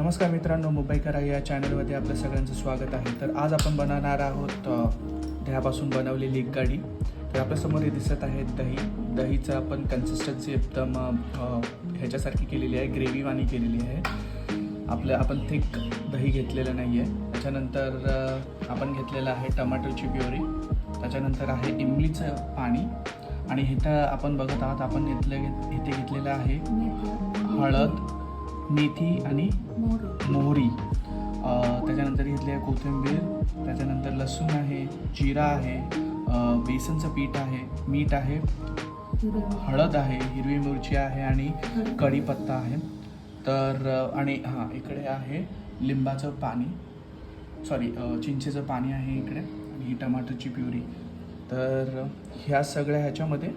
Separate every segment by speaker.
Speaker 1: नमस्कार मित्रांनो मुंबई करा या चॅनलमध्ये आपलं सगळ्यांचं स्वागत आहे. तर आज आपण बनवणार आहोत दह्यापासून बनवलेली एक कढी. तर आपल्यासमोर हे दिसत आहे दही. दहीचं आपण कन्सिस्टन्सी एकदम ह्याच्यासारखी केलेली आहे ग्रेव्हीवाणी केलेली आहे. आपलं आपण थिक दही घेतलेलं नाही आहे त्याच्यानंतर आपण घेतलेलं आहे टमाटरची प्युरी त्याच्यानंतर आहे इमलीचं पाणी. आणि इथं आपण बघत आहात आपण इथलं इथे घेतलेलं आहे हळद. मेथी आणि मोहरी. त्याच्यानंतर घेतली आहे कोथिंबीर. त्याच्यानंतर लसूण आहे जिरा आहे बेसनचं पीठ आहे मीठ आहे हळद आहे हिरवी मिरची आहे आणि कढीपत्ता आहे. तर आणि हां इकडे आहे लिंबाचं पाणी. सॉरी चिंचेचं पाणी आहे इकडे आणि ही टमाटरची प्युरी. तर ह्या सगळ्या ह्याच्यामध्ये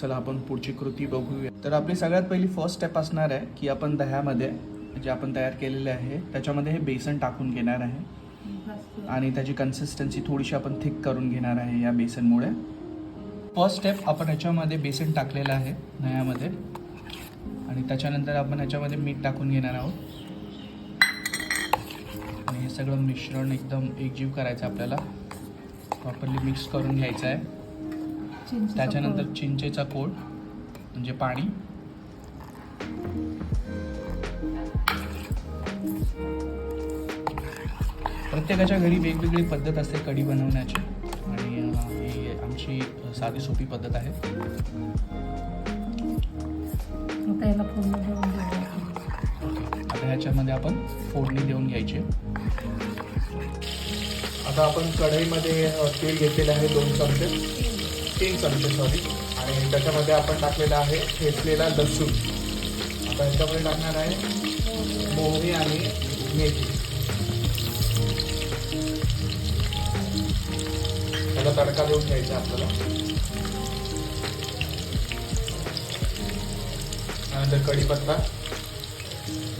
Speaker 1: चला आपण पुढची कृती बघूया. तर आपली सगळ्यात पहिली फर्स्ट स्टेप असणार आहे की आपण दह्यामध्ये जे आपण तयार केलेले आहे त्याच्यामध्ये हे बेसन टाकून घेणार आहे. आणि त्याची कन्सिस्टन्सी थोडीशी आपण थिक करून घेणार आहे या बेसनमुळे. फर्स्ट स्टेप आपण याच्यामध्ये बेसन टाकलेलं आहे दह्यामध्ये. आणि त्याच्यानंतर आपण ह्याच्यामध्ये मीठ टाकून घेणार आहोत. आणि हे सगळं मिश्रण एकदम एकजीव करायचं आपल्याला. प्रॉपरली मिक्स करून घ्यायचं आहे. त्याच्यानंतर चिंचेचा कोड म्हणजे पाणी. प्रत्येकाच्या घरी वेगवेगळी पद्धत असते कढी बनवण्याची. आणि ही आमची साधी सोपी पद्धत आहे.
Speaker 2: आता
Speaker 1: ह्याच्यामध्ये आपण फोडणी देऊन घ्यायची. आता आपण कढईमध्ये तेल घेतलेलं आहे दोन चमचे. तीन चमचे सॉरी आणि त्याच्यामध्ये आपण टाकलेला आहे ठेचलेला लसूण. आता ह्याच्यामध्ये टाकणार आहे मोहरी आणि मेथी. त्याला तडका देऊन घ्यायचा आपल्याला. त्यानंतर कढीपत्ता.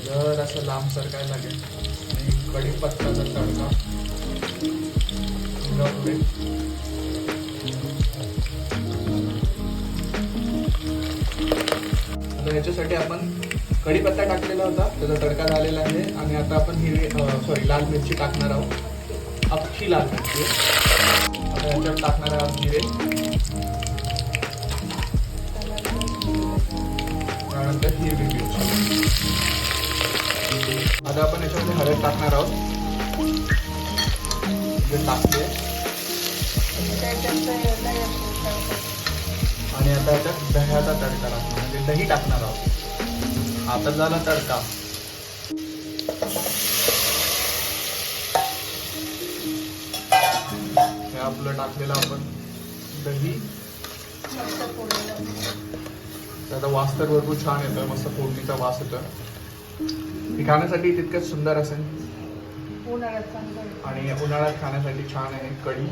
Speaker 1: जर असं लांब सरकायला लागेल. आणि कढीपत्ताचा तडका. पुरे आता याच्यासाठी आपण कढीपत्ता टाकलेला होता त्याचा तडका झालेला आहे. आणि आता आपण हिरवी सॉरी लाल मिरची टाकणार आहोत. अख्खी लाल मिरची. आता याच्यात टाकणार आहोत जिरे. त्यानंतर हिरवी मिरची. आता आपण याच्यामध्ये हळद टाकणार आहोत. जे टाकले. आणि आता याच्यात दह्याचा तडका टाकणार दही टाकणार आहोत. आता झाला तडका. हे आपलं टाकलेलं आपण दही. त्याचा वास तर भरपूर छान येतोय मस्त फोडणीचा वास येतोय हे खाण्यासाठी तितकंच सुंदर असेल. आणि उन्हाळ्यात खाण्यासाठी छान आहे कढी.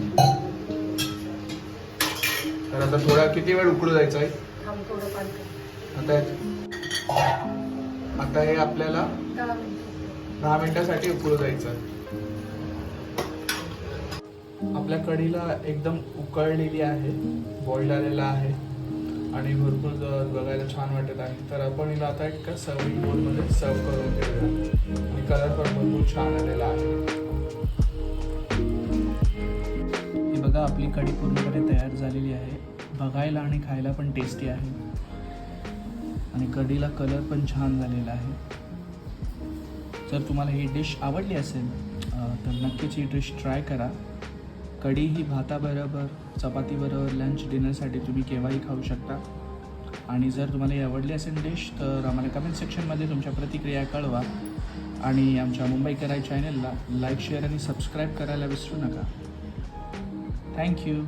Speaker 1: तर आता थोडा किती वेळ उकळू जायचं आहे? आता आता हे आपल्याला
Speaker 2: दहा
Speaker 1: मिनिटासाठी उकळू जायचं आहे. आपल्या कढीला एकदम उकळलेली आहे बॉईल आलेला आहे आणि भरपूर बघायला छान वाटत आहे. तर आपण हिला आता एक सर्विंग बोलमध्ये सर्व करून घेऊया. आणि कलर पण भरपूर छान आलेला आहे. ही बघा आपली कढी पूर्णपणे तयार झालेली आहे. बघायला आणि खायला पण टेस्टी आहे. आणि कढीला कलर पण छान झालेला आहे. जर तुम्हाला ही डिश आवडली असेल तर नक्कीच ही डिश ट्राय करा. कढी ही भाताबरोबर चपातीबरोबर लंच डिनरसाठी तुम्ही केव्हाही खाऊ शकता. आणि जर तुम्हाला ही आवडली असेल डिश तर आम्हाला कमेंट सेक्शनमध्ये तुमच्या प्रतिक्रिया कळवा. आणि आमच्या मुंबई कराय चॅनलला लाईक शेअर आणि सबस्क्राईब करायला विसरू नका. थँक्यू